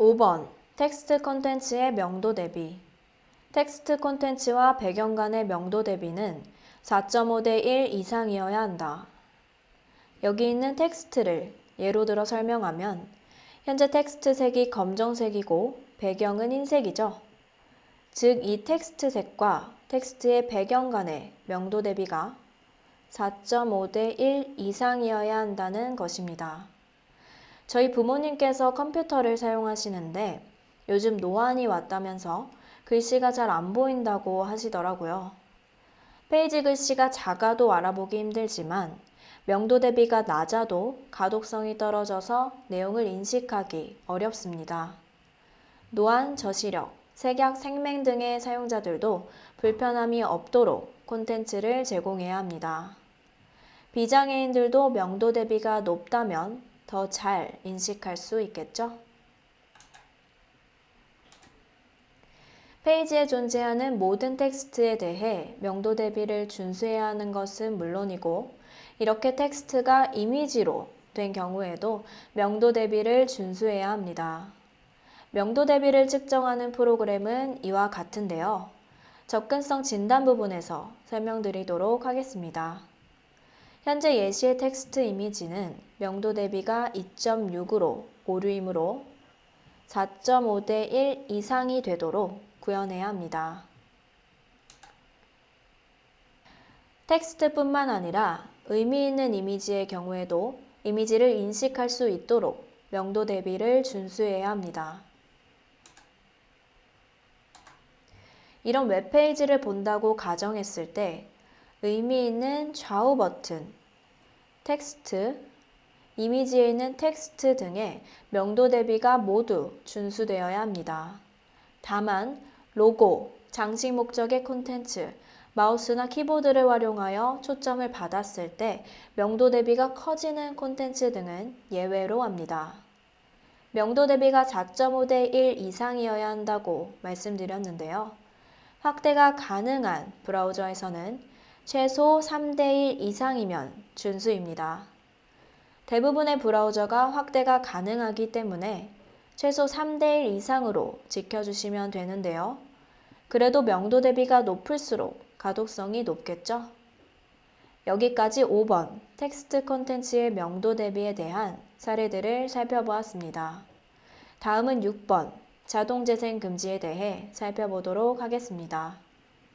5번 텍스트 콘텐츠의 명도 대비 텍스트 콘텐츠와 배경 간의 명도 대비는 4.5 대 1 이상이어야 한다. 여기 있는 텍스트를 예로 들어 설명하면 현재 텍스트 색이 검정색이고 배경은 흰색이죠. 즉, 이 텍스트 색과 텍스트의 배경 간의 명도 대비가 4.5 대 1 이상이어야 한다는 것입니다. 저희 부모님께서 컴퓨터를 사용하시는데 요즘 노안이 왔다면서 글씨가 잘 안 보인다고 하시더라고요. 페이지 글씨가 작아도 알아보기 힘들지만 명도 대비가 낮아도 가독성이 떨어져서 내용을 인식하기 어렵습니다. 노안, 저시력, 색약, 생맹 등의 사용자들도 불편함이 없도록 콘텐츠를 제공해야 합니다. 비장애인들도 명도 대비가 높다면 더 잘 인식할 수 있겠죠? 페이지에 존재하는 모든 텍스트에 대해 명도 대비를 준수해야 하는 것은 물론이고, 이렇게 텍스트가 이미지로 된 경우에도 명도 대비를 준수해야 합니다. 명도 대비를 측정하는 프로그램은 이와 같은데요. 접근성 진단 부분에서 설명드리도록 하겠습니다. 현재 예시의 텍스트 이미지는 명도 대비가 2.6으로 오류이므로 4.5 대 1 이상이 되도록 구현해야 합니다. 텍스트뿐만 아니라 의미 있는 이미지의 경우에도 이미지를 인식할 수 있도록 명도 대비를 준수해야 합니다. 이런 웹페이지를 본다고 가정했을 때 의미 있는 좌우 버튼, 텍스트, 이미지에 있는 텍스트 등의 명도 대비가 모두 준수되어야 합니다. 다만 로고, 장식 목적의 콘텐츠, 마우스나 키보드를 활용하여 초점을 받았을 때 명도 대비가 커지는 콘텐츠 등은 예외로 합니다. 명도 대비가 4.5대 1 이상이어야 한다고 말씀드렸는데요. 확대가 가능한 브라우저에서는 최소 3대 1 이상이면 준수입니다. 대부분의 브라우저가 확대가 가능하기 때문에 최소 3대 1 이상으로 지켜주시면 되는데요. 그래도 명도 대비가 높을수록 가독성이 높겠죠? 여기까지 5번 텍스트 콘텐츠의 명도 대비에 대한 사례들을 살펴보았습니다. 다음은 6번 자동 재생 금지에 대해 살펴보도록 하겠습니다.